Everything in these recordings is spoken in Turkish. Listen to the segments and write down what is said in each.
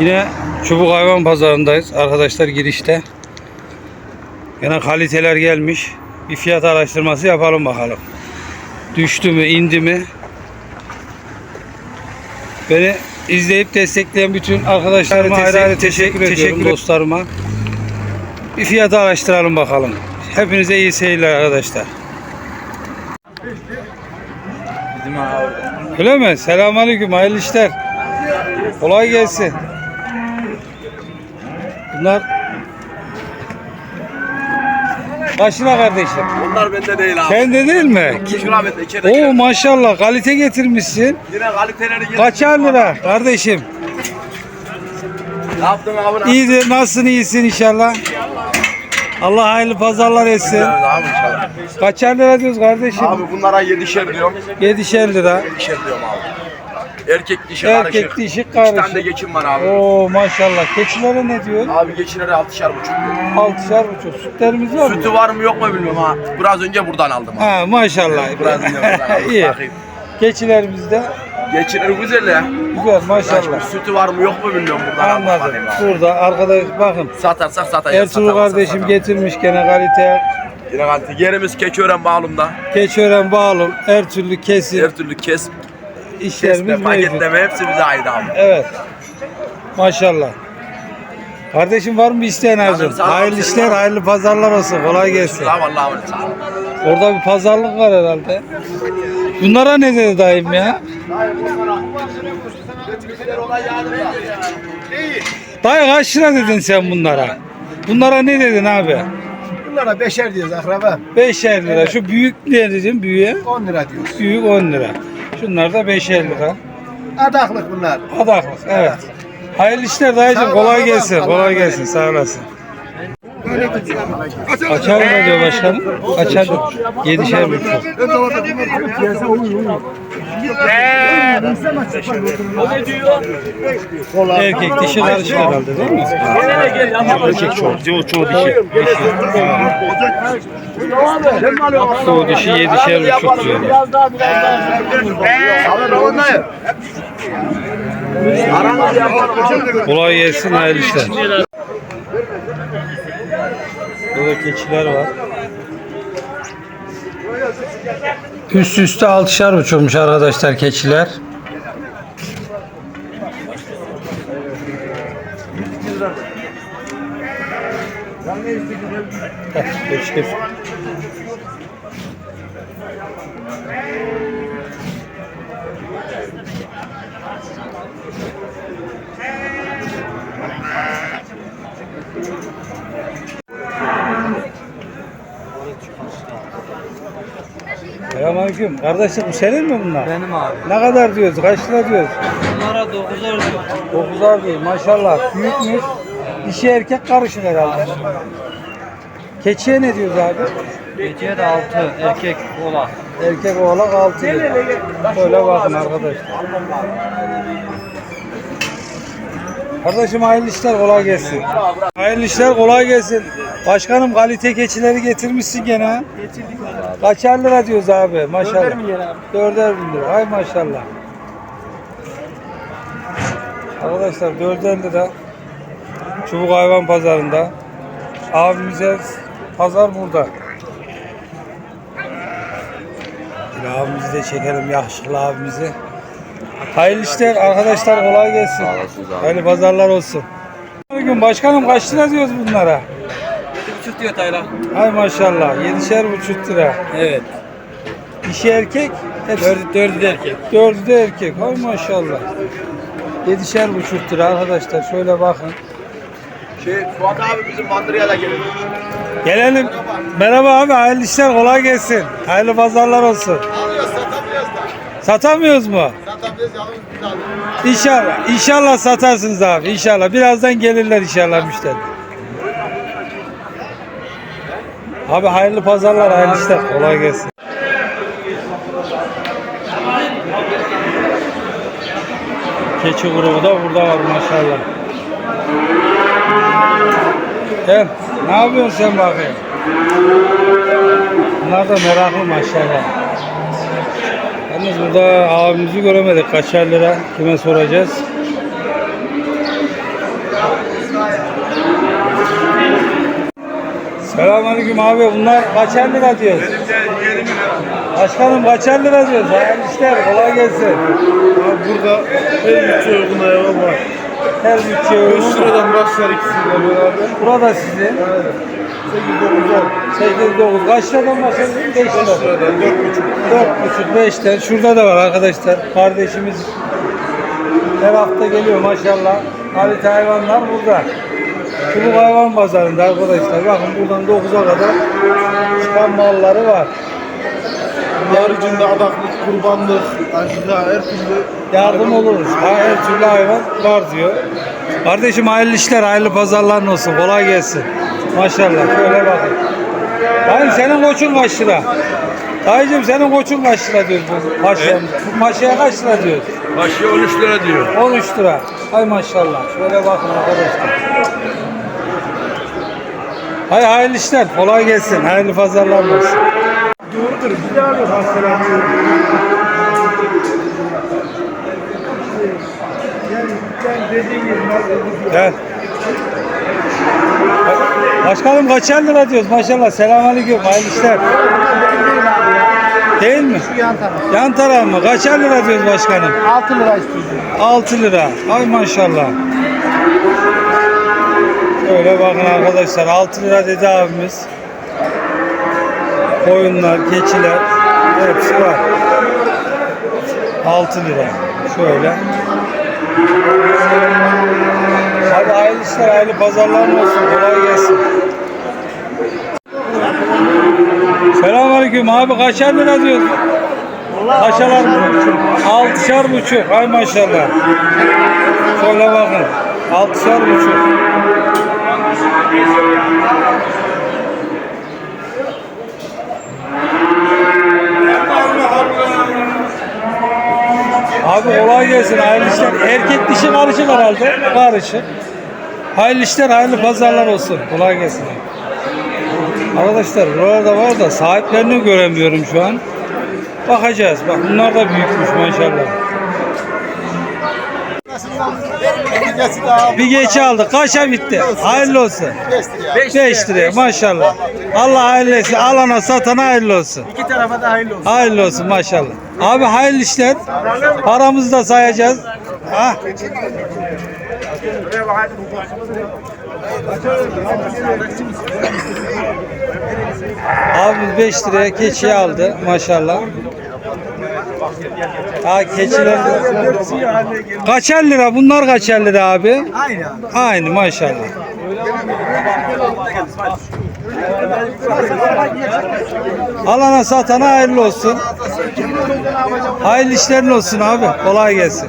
Yine Çubuk Hayvan Pazarındayız arkadaşlar girişte. Yine kaliteler gelmiş. Bir fiyat araştırması yapalım bakalım. Düştü mü, indi mi? Beni izleyip destekleyen bütün arkadaşlarıma ayrı ayrı teşekkür, ediyorum dostlarıma. Bir fiyatı araştıralım bakalım. Hepinize iyi seyirler arkadaşlar. Öyle mi? Selamünaleyküm. Hayırlı işler. Kolay gelsin. Bunlar Kaçına kardeşim? Onlar bende değil abi. Sende değil mi? Şuna bende. İçeride Oo maşallah kalite getirmişsin. Yine kaliteleri getirdim. Kaçar lira kardeşim? Ne yaptın abi? İyidir. Nasılsın? iyisin inşallah. Allah hayırlı pazarlar etsin. Evet abi inşallah. Kaçar lira diyoruz kardeşim? Abi bunlara yedişer diyorum. Yedişer lira. Yedişer diyorum abi. Erkek dişi Erkek karışık. dişi İki tane de karışık. geçim var abi. Oo maşallah. Keçilere ne diyor? Abi geçinleri altışar buçuk. Altışar buçuk. Sütlerimiz var mı? Sütü var mı yok mu bilmiyorum ha. Biraz önce buradan aldım abi. Ha maşallah. Biraz önce buradan aldım. İyi. Bakayım. Keçilerimiz de Geçinleri güzel ya. güzel maşallah. Sütü var mı yok mu bilmiyorum buradan aldım. Anladım. bakayım abi. Burada arkadaş bakın. Satarsak satacağız. Ertuğrul satamazsak kardeşim satamayız. getirmiş gene kalite. Yine kalite. Yerimiz Keçiören bağlımda. Keçören bağlı her türlü kesim Her türlü kes, işlerimiz kesme, mevcut. paketleme hepsi bize ait abi. Evet. Maşallah. Kardeşim var mı isteyen Canım, arzun? sağ ol, Hayırlı senin işler, var mı? hayırlı pazarlar olsun. Kolay gelsin. Sağ ol Allah'a emanet sağ ol. Orada bir pazarlık var herhalde. Bunlara ne dedi dayım ya? Dayı kaç lira dedin sen bunlara? Bunlara ne dedin abi? Bunlara beşer diyoruz akraba. Beşer lira. Şu büyük ne dedim büyüğe? 10 lira diyoruz. Büyük 10 lira. Şunlar da beşer lira. Adaklık bunlar. Adaklık evet. Hayırlı işler dayıcım. Sağ ol, Kolay gelsin. Kolay gelsin. Sağ olasın. Kaçar lira diyor başkanım? Kaçar lira? Yedişer buçuk. Erkek dişi karışık herhalde değil mi? Erkek çoğu. Çoğu, çoğu dişi. Çoğu dişi yedişer buçuk diyor. Kolay gelsin hayırlı işler. Burada keçiler var. Üst üste altışar uçurmuş arkadaşlar keçiler. Heh, geç Selamünaleyküm. Kardeşim bu senin mi bunlar? Benim abi. Ne kadar diyoruz? Kaç lira diyoruz? Bunlara 9'ar diyor. 9'ar değil maşallah. Büyükmüş. Dişi erkek karışık herhalde. Keçiye ne diyoruz abi? Geceye de 6 erkek ola. Erkek oğlak 6 lira. Böyle bakın arkadaşlar. Kardeşim hayırlı işler kolay gelsin. Hayırlı işler kolay gelsin. Başkanım kalite keçileri getirmişsin gene. ha. Kaçar lira diyoruz abi maşallah. Dörder bin lira. Dörder bin lira. Hay maşallah. Arkadaşlar dörder lira. Çubuk hayvan pazarında. Abimize pazar burada. Abimizi de çekelim yakışıklı abimizi. Hayırlı işler arkadaşlar kolay gelsin. Hayırlı pazarlar olsun. Bugün başkanım kaç lira diyoruz bunlara? 2,5 diyor Tayla. Hay maşallah yedişer buçuk lira. Evet. Dişi erkek? Hepsi. 4 4 de erkek. Dördü de erkek. Hay maşallah. Yedişer buçuk lira arkadaşlar. Şöyle bakın. Şey, Fuat abi bizim Bandırı'ya da gelir. Gelelim. Merhaba abi. Hayırlı işler. Kolay gelsin. Hayırlı pazarlar olsun. Satamıyoruz mu? İnşallah. İnşallah satarsınız abi. İnşallah. Birazdan gelirler inşallah müşteri. Abi hayırlı pazarlar, hayırlı işler. Kolay gelsin. Keçi grubu da burada var maşallah. Gel. Ne yapıyorsun sen bakayım? Bunlar da meraklı maşallah. Yalnız burada abimizi göremedik. Kaçar lira kime soracağız? Selamünaleyküm abi. Bunlar kaçar lira diyoruz. Benim 20 lira. Başkanım kaçar lira diyoruz. Hayırlı işler. Kolay gelsin. Abi burada en yüksek uygun hayvan var. Her bütçe 5 uygun. liradan başlar ikisiyle beraber. Burada sizin. 8 9 kaç liradan başladın? 5 lira. 5 liradan 4,5. 4,5 5'ten. Şurada da var arkadaşlar. Kardeşimiz her hafta geliyor maşallah. Kalite hayvanlar burada. Çubuk hayvan pazarında arkadaşlar. Bakın buradan 9'a kadar çıkan malları var. Haricinde adaklık, kurbanlık, aşıda her türlü Yardım oluruz. Her türlü hayvan var diyor. Kardeşim hayırlı işler, hayırlı pazarlar olsun. Kolay gelsin. Maşallah. Şöyle bakın. Dayım senin koçun kaç lira? Dayıcım senin koçun kaç lira diyor bu paşamıza? Bu paşaya kaç lira diyor? Başı 13 lira diyor. 13 lira. Hay maşallah. Şöyle bakın arkadaşlar. Hay hayırlı işler. Kolay gelsin. Hayırlı pazarlar olsun. Doğrudur. Bir daha bir hastalanıyor. Gel. Başkanım kaçar lira diyoruz maşallah. Selamünaleyküm. Hayırlı işler. Değil mi? Yan taraf. Yan taraf mı? Kaçar lira diyoruz başkanım? 6 lira istiyorsun. 6 lira. Ay maşallah. Şöyle bakın arkadaşlar 6 lira dedi abimiz. Koyunlar, keçiler hepsi var. 6 lira. Şöyle. Hadi hayırlı işler, hayırlı pazarlar olsun. Kolay gelsin. Selamünaleyküm abi kaçar lira diyorsun? Kaçalar mı? Altışar buçuk. Ay maşallah. Şöyle bakın. Altışar buçuk. Abi kolay gelsin. Hayırlı işler. Erkek dişi karışık herhalde. Karışık. Hayırlı işler, hayırlı pazarlar olsun. Kolay gelsin. Arkadaşlar buralarda var da sahiplerini göremiyorum şu an. Bakacağız. Bak bunlar da büyükmüş maşallah. Bir geçi aldık. Kaça bitti? Hayırlı olsun. 5 liraya maşallah. Allah hayırlı etsin. Alana satana hayırlı olsun. İki tarafa da hayırlı olsun. Hayırlı olsun maşallah. Abi hayırlı işler. Paramızı da sayacağız. Ha. Abimiz 5 liraya keçi aldı maşallah. Ha keçiler. Kaçar lira? Bunlar kaçar lira abi? Aynı abi. Aynı maşallah. Alana satana hayırlı olsun. Hayırlı işlerin olsun abi. Kolay gelsin.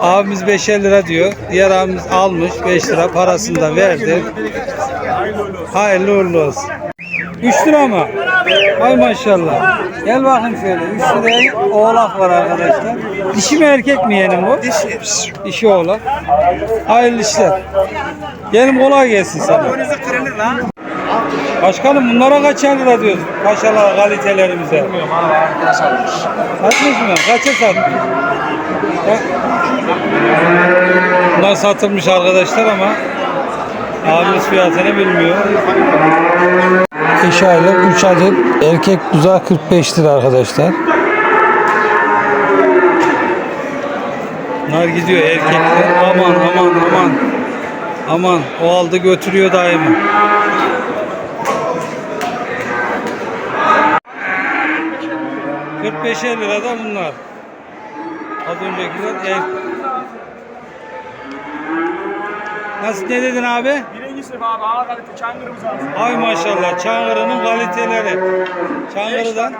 Abimiz 5'er lira diyor. Diğer abimiz almış 5 lira parasını da verdi. Hayırlı uğurlu olsun. 3 lira mı? Ay maşallah. Gel bakayım şöyle. 3 liraya oğlak var arkadaşlar. Dişi mi erkek mi yeğenim bu? Dişi. Dişi oğlak. Hayırlı işler. Gelin kolay gelsin sana. Başkanım bunlara kaçar lira diyoruz? Paşalar kalitelerimize. Satmış mı? Kaça satmış? Bunlar satılmış arkadaşlar ama abimiz fiyatını bilmiyor. 5 aylık 3 adet erkek buzağı 45 lira arkadaşlar. Bunlar gidiyor erkekler. Aman aman aman. Aman o aldı götürüyor daimi. ...45 lira da bunlar. Az öncekiler er... Nasıl ne dedin abi? Birinci sınıf abi ağır kalite çangırımız var. Ay maşallah Çankırı'nın kaliteleri. Çankırı'dan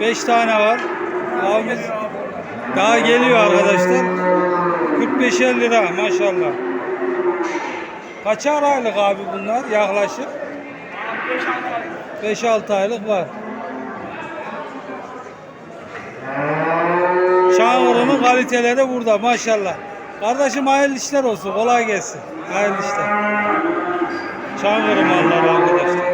5 tane var. Abimiz daha geliyor arkadaşlar. 45 lira maşallah. Kaçar aylık abi bunlar yaklaşık? 5-6 aylık var. Çankırı'nın kaliteleri burada maşallah. Kardeşim hayırlı işler olsun. Kolay gelsin. Hayırlı işler. Çankırı malları arkadaşlar.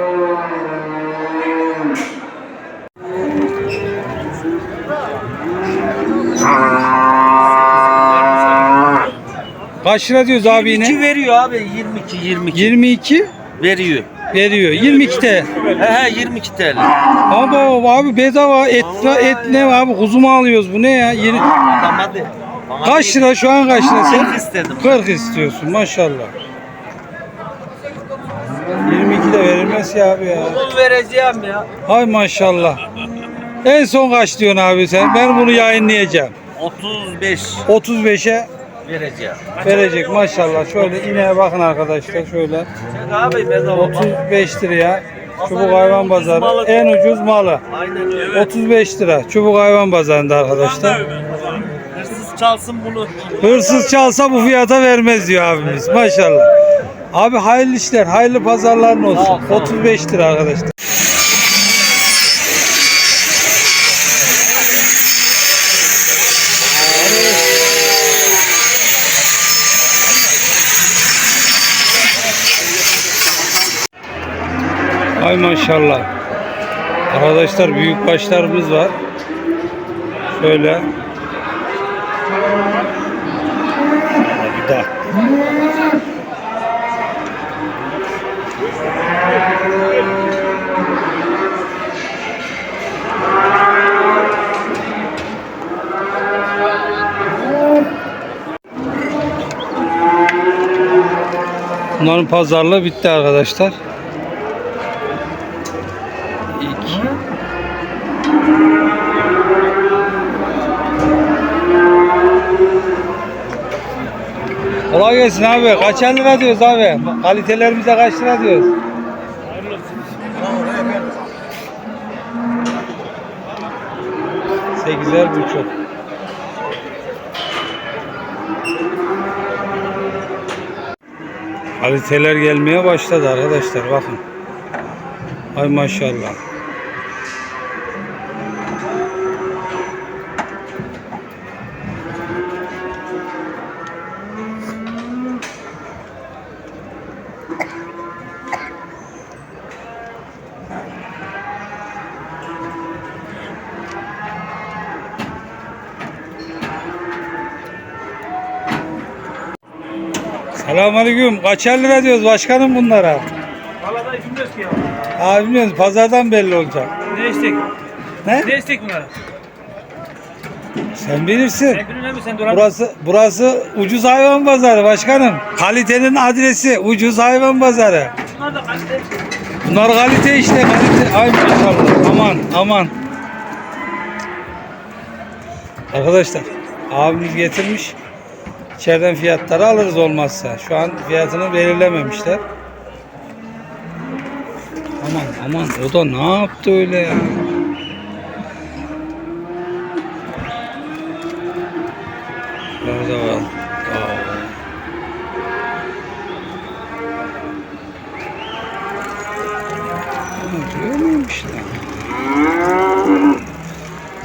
Kaç lira diyoruz abi yine? 22 veriyor abi 22 22 22. veriyor. Veriyor. 22 TL. He he 22 TL. Abi abi bedava et, et ne abi kuzu mu alıyoruz bu ne ya? Yeni, Tamam hadi. Bana kaç lira şu an kaç lira sen? 40 istedim. 40 istiyorsun maşallah. 22 de verilmez ya abi ya. Bunu vereceğim ya. Hay maşallah. En son kaç diyorsun abi sen? Ben bunu yayınlayacağım. 35 35'e vereceğim. verecek maşallah. Şöyle ineğe bakın arkadaşlar şöyle. Abi bedava. 35 liraya çubuk hayvan pazarı en ucuz malı. Aynen öyle. 35 lira çubuk hayvan pazarında arkadaşlar. Hırsız çalsın bunu. Hırsız çalsa bu fiyata vermez diyor abimiz maşallah. Abi hayırlı işler, hayırlı pazarların olsun. 35 lira arkadaşlar. Ay maşallah. Arkadaşlar büyük başlarımız var. Şöyle. Bir daha. Bunların pazarlığı bitti arkadaşlar. İki. Kolay gelsin abi. Kaçar lira diyoruz abi? Kalitelerimize kaç lira diyoruz? Sekizer buçuk. Kaliteler gelmeye başladı arkadaşlar bakın. Ay maşallah. Selamünaleyküm. Kaçar lira diyoruz başkanım bunlara? Abi bilmiyoruz pazardan belli olacak. Ne istek? Ne? Ne istek bunlara? Sen bilirsin. Sen mi sen duran? Burası burası ucuz hayvan pazarı başkanım. Kalitenin adresi ucuz hayvan pazarı. Bunlar da kalite. Bunlar kalite işte kalite. Ay maşallah. Aman aman. Arkadaşlar abimiz getirmiş. İçeriden fiyatları alırız olmazsa. Şu an fiyatını belirlememişler. Aman aman o da ne yaptı öyle ya? Orada var.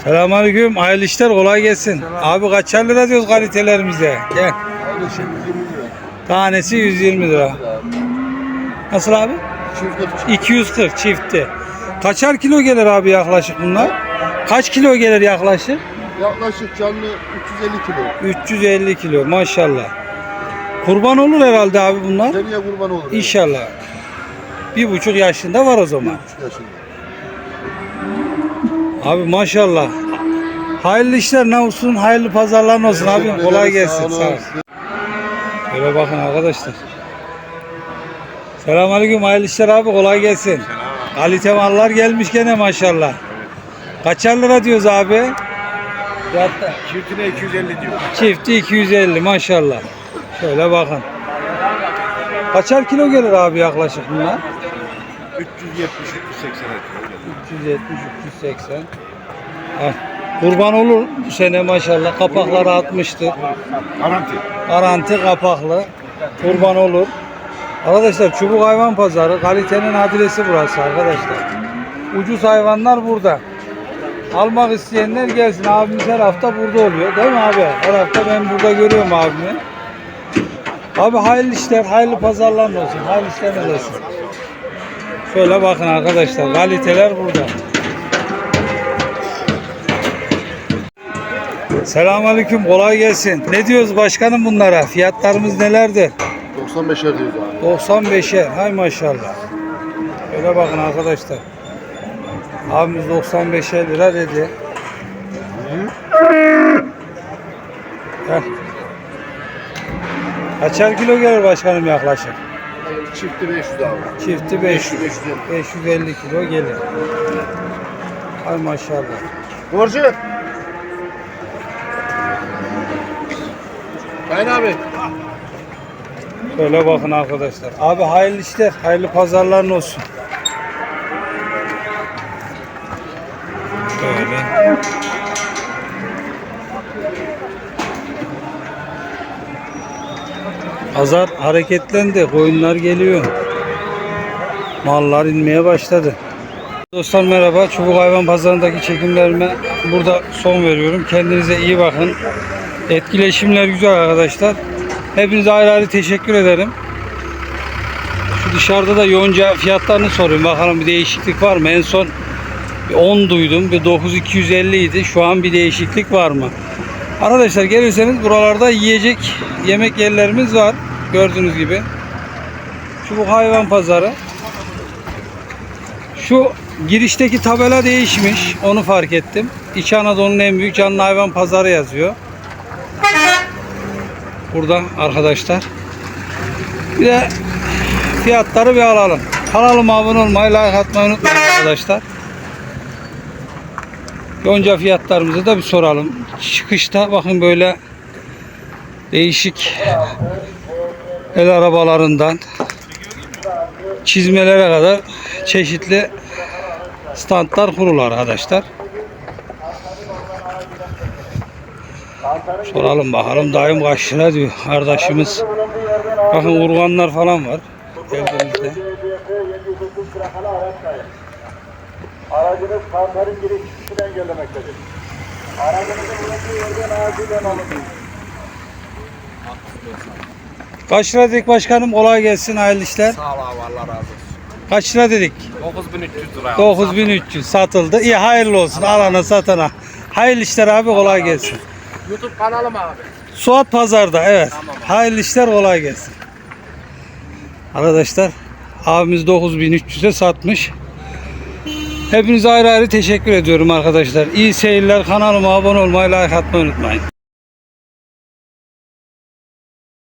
Selamünaleyküm. Hayırlı işler kolay gelsin. Abi kaçar lira diyoruz kalitelerimize. Gel. Tanesi 120 lira. Nasıl abi? 240 çifti. Kaçar kilo gelir abi yaklaşık bunlar? Kaç kilo gelir yaklaşık? Yaklaşık canlı 350 kilo. 350 kilo maşallah. Kurban olur herhalde abi bunlar. Seneye kurban olur. İnşallah. Bir buçuk yaşında var o zaman. Üç yaşında. Abi maşallah. Hayırlı işler ne olsun, hayırlı pazarlar olsun abi. Kolay gelsin. sağ Sağ ol. olun. Böyle bakın arkadaşlar. Selamünaleyküm hayırlı işler abi kolay gelsin. Kalite mallar gelmiş gene maşallah. Kaçar lira diyoruz abi? Zaten. Çiftine 250 diyor. Çifti 250 maşallah. Şöyle bakın. Kaçar kilo gelir abi yaklaşık bunlar? 370 380 370 380. Ah, kurban olur bu sene maşallah. Kapakları atmıştır. Garanti. Garanti kapaklı. Kurban olur. Arkadaşlar Çubuk Hayvan Pazarı kalitenin adresi burası arkadaşlar. Ucuz hayvanlar burada. Almak isteyenler gelsin. Abimiz her hafta burada oluyor. Değil mi abi? Her hafta ben burada görüyorum abimi. Abi hayırlı işler, hayırlı pazarlar olsun. Hayırlı işler olsun. Şöyle bakın arkadaşlar. Kaliteler burada. Selamünaleyküm. Kolay gelsin. Ne diyoruz başkanım bunlara? Fiyatlarımız nelerdir? 95'er diyoruz abi. 95'e. Hay maşallah. Şöyle bakın arkadaşlar. Abimiz 95'e lira dedi. Gel. Kaçar kilo gelir başkanım yaklaşık? Çifti 500 abi. Çifti 500. 550. 550 kilo gelir. Ay maşallah. Borcu. Sayın abi. Şöyle bakın arkadaşlar. Abi hayırlı işler, hayırlı pazarların olsun. Şöyle. Pazar hareketlendi. Koyunlar geliyor. Mallar inmeye başladı. Dostlar merhaba. Çubuk Hayvan Pazarı'ndaki çekimlerime burada son veriyorum. Kendinize iyi bakın. Etkileşimler güzel arkadaşlar. Hepinize ayrı ayrı teşekkür ederim. Şu dışarıda da yonca fiyatlarını sorayım. Bakalım bir değişiklik var mı? En son bir 10 duydum. Bir 9250 idi. Şu an bir değişiklik var mı? Arkadaşlar gelirseniz buralarda yiyecek yemek yerlerimiz var. Gördüğünüz gibi. Çubuk hayvan pazarı. Şu girişteki tabela değişmiş. Onu fark ettim. İç Anadolu'nun en büyük canlı hayvan pazarı yazıyor. Burada arkadaşlar. Bir de fiyatları bir alalım. Kanalıma abone olmayı, like atmayı unutmayın arkadaşlar. Yonca fiyatlarımızı da bir soralım. Çıkışta bakın böyle değişik el arabalarından çizmelere kadar çeşitli standlar kurulu arkadaşlar. Soralım bakalım daim kaç lira diyor kardeşimiz. Bakın urganlar falan var. Geldiğimizde. Aracınız kantarın girişini engellemektedir. Aracınızı bulunduğu yerden acilen alın. Kaç lira dedik başkanım? Kolay gelsin hayırlı işler. Sağ ol abi Allah razı olsun. Kaç lira dedik? 9300 lira. 9300 satıldı. İyi hayırlı olsun alana satana. Hayırlı işler abi kolay gelsin. YouTube kanalım abi. Suat Pazar'da evet. Hayırlı işler kolay gelsin. Arkadaşlar abimiz 9300'e satmış. Hepinize ayrı ayrı teşekkür ediyorum arkadaşlar. İyi seyirler. Kanalıma abone olmayı, like atmayı unutmayın.